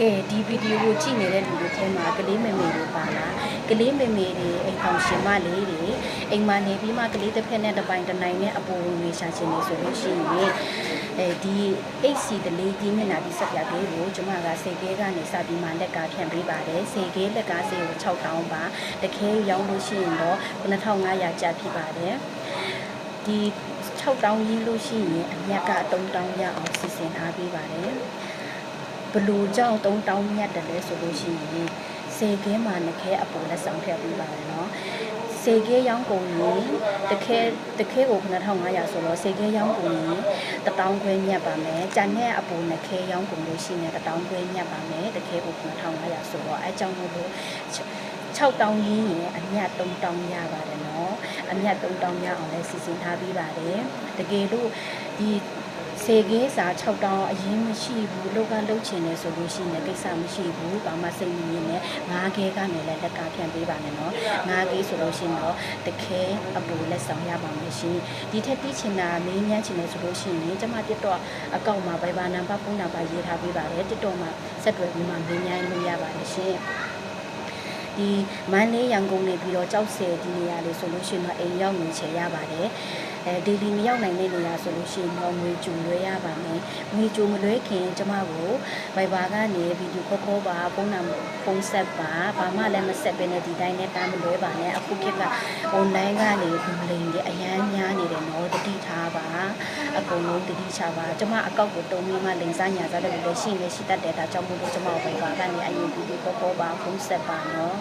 ကဲဒီဗီဒီယိုကိုကြည့်နေတဲ့လူတွေထဲမှာကလေးမေမေတွေပါလားကလေးမေမေတွေအိမ်အောင်ရှင်မလေးတွေအိမ်မှာနေပြီးမှကလေးတစ်ဖက်နဲ့တစ်ပိုင်တစ်နိုင်နဲ့အပေါ်ဝင်နေရှာချင်နေဆိုလို့ရှိရင်အဲဒီ HC တလေးကြီးမျက်နှာပြီးဆက်ပြပေးဖို့ကျွန်မကစေကဲကနေစပြီးမှလက်ကဖြန့်ပေးပါတယ်စေကဲလက်ကားစေကို6တောင်းပါတခဲရောင်းလို့ရှိရင်တော့9500ကျပ်ဖြစ်ပါတယ်ဒီ6တောင်းကြီးလို့ရှိရင်အမြတ်က3တောင်းရအောင်စီစဉ်ထားပေးပါတယ် ဘလူကြောင့်3တောင်းမြတ်တယ်လဲဆိုလို့ရှိရင်စေကဲမှာနခဲအပေါ်လက်ဆောင်ထည့်ပေးပါတယ်နော်စေကဲရောင်းကုန်ရင်တခဲတခဲကို9500ဆိုတော့စေကဲရောင်းကုန်ရင်တတောင်းခွဲမြတ်ပါမယ်။ကြံတဲ့အပေါ်နခဲရောင်းကုန်လို့ရှိရင်တတောင်းခွဲမြတ်ပါမယ်။တခဲကို9500ဆိုတော့အဲကြောင့်မို့လို့6တောင်းရင်းရင်အမြတ်3တောင်းရပါတယ်နော်။အမြတ်3တောင်းရအောင်လဲစီစဉ်ထားပြီးပါတယ်။တကယ်လို့ဒီ စေကင်းစာ6တောင်းအရင်မရှိဘူးလောကလှုပ်ချင်တယ်ဆိုလို့ရှိရင်ကိစ္စမရှိဘူးဘာမှစိတ်မမြင်နဲ့ငါးခဲကနေလည်းလက်ကဖြန့်ပေးပါနဲ့နော်ငါးခဲဆိုလို့ရှိရင်တော့တခဲအပူလက်ဆောင်ရပါမယ်ရှင်ဒီထက်ပြီးချင်တာမင်းမြန်းချင်တယ်ဆိုလို့ရှိရင်ကျမတက်တော့အကောင့်မှာ Viber နံပါတ်ဖုန်းနံပါတ်ရေးထားပေးပါတယ်တက်တော့မှာဆက်တွယ်ပြီးမှမင်းမြန်းလို့ရပါတယ်ရှင် ဒီမန်းလေးရန်ကုန်နေပြီးတော့ကြောက်စဲဒီနေရာလေးဆိုလို့ရှိရင်တော့အိမ်ရောက်နေချေရပါတယ်အဲဒေလီမရောက်နိုင်တဲ့နေရာဆိုလို့ရှိရင်တော့ငွေကြူလွှဲရပါမယ်ငွေကြူမလွှဲခင်ကျမကို Viber ကနေဗီဒီယိုခေါ်ခေါ်ပါဖုန်းနံဖုန်းဆက်ပါဘာမှလည်းမဆက်ဘဲနဲ့ဒီတိုင်းနဲ့တမ်းမလွှဲပါနဲ့အခုခေတ်က online ကနေဘူလိန်တွေအရန်များနေတယ်နော်တတိထားပါအ ကုန်လုံးတတိချပါကျမအကောက်ကိုတုံးပြီးမှလိန်စားညာစားတဲ့လူတွေရှိနေရှိတတ်တယ်ဒါကြောင့်မို့လို့ကျမကို Viber ကနေအရင်ဗီဒီယိုခေါ်ခေါ်ပါဖုန်းဆက်ပါနော်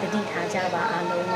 တတိထားကြပါအားလုံး